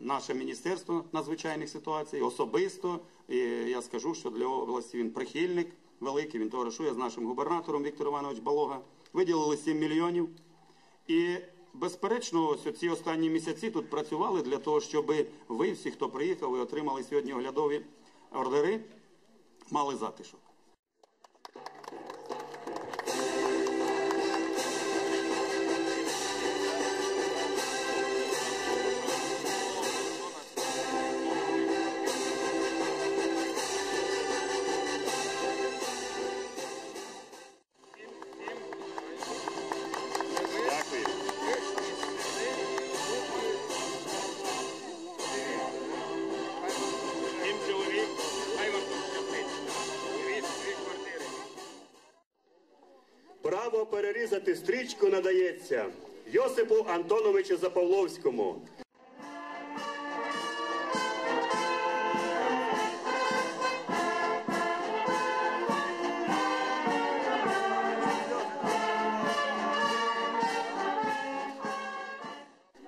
наше міністерство надзвичайних ситуацій, особисто. І я скажу, що для області він прихильник великий, він товаришує з нашим губернатором Віктор Іванович Балога. Виділили 7 мільйонів. І безперечно, ось ці останні місяці тут працювали для того, щоб ви, всі, хто приїхав і отримали сьогодні оглядові ордери, мали затишок. Право перерізати стрічку надається Йосипу Антоновичу Запавловському.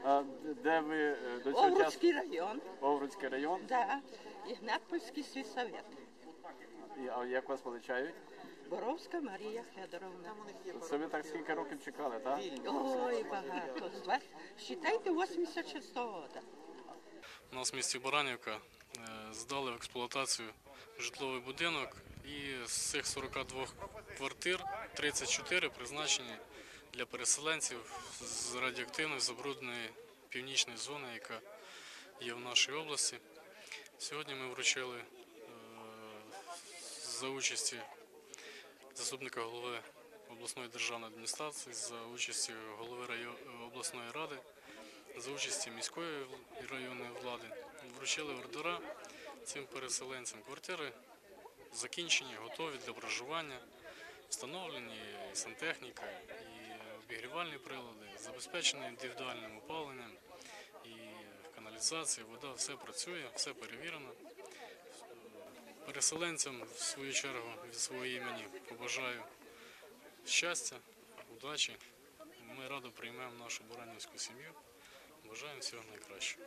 А де ви е, до цього? Овруцький район, Овруцький район. да. Ігнатпольський сільсовет. І, а як вас величають? Боровська Марія Федоровна. Це ви так скільки років чекали, так? Ой, багато. З вас, считайте, 86-го года. У нас в місті Баранівка е, здали в експлуатацію житловий будинок і з цих 42 квартир 34 призначені для переселенців з радіоактивної забрудненої північної зони, яка є в нашій області. Сьогодні ми вручили за участі заступника голови обласної державної адміністрації, за участі голови обласної ради за участі міської районної влади вручили ордера цим переселенцям. Квартири закінчені, готові для проживання, встановлені і сантехніка, і обігрівальні прилади, забезпечені індивідуальним опаленням і каналізація, вода, все працює, все перевірено. Переселенцям, в свою чергу, від своєї імені побажаю щастя, удачі. Ми радо приймемо нашу Буранівську сім'ю. Бажаємо всього найкращого.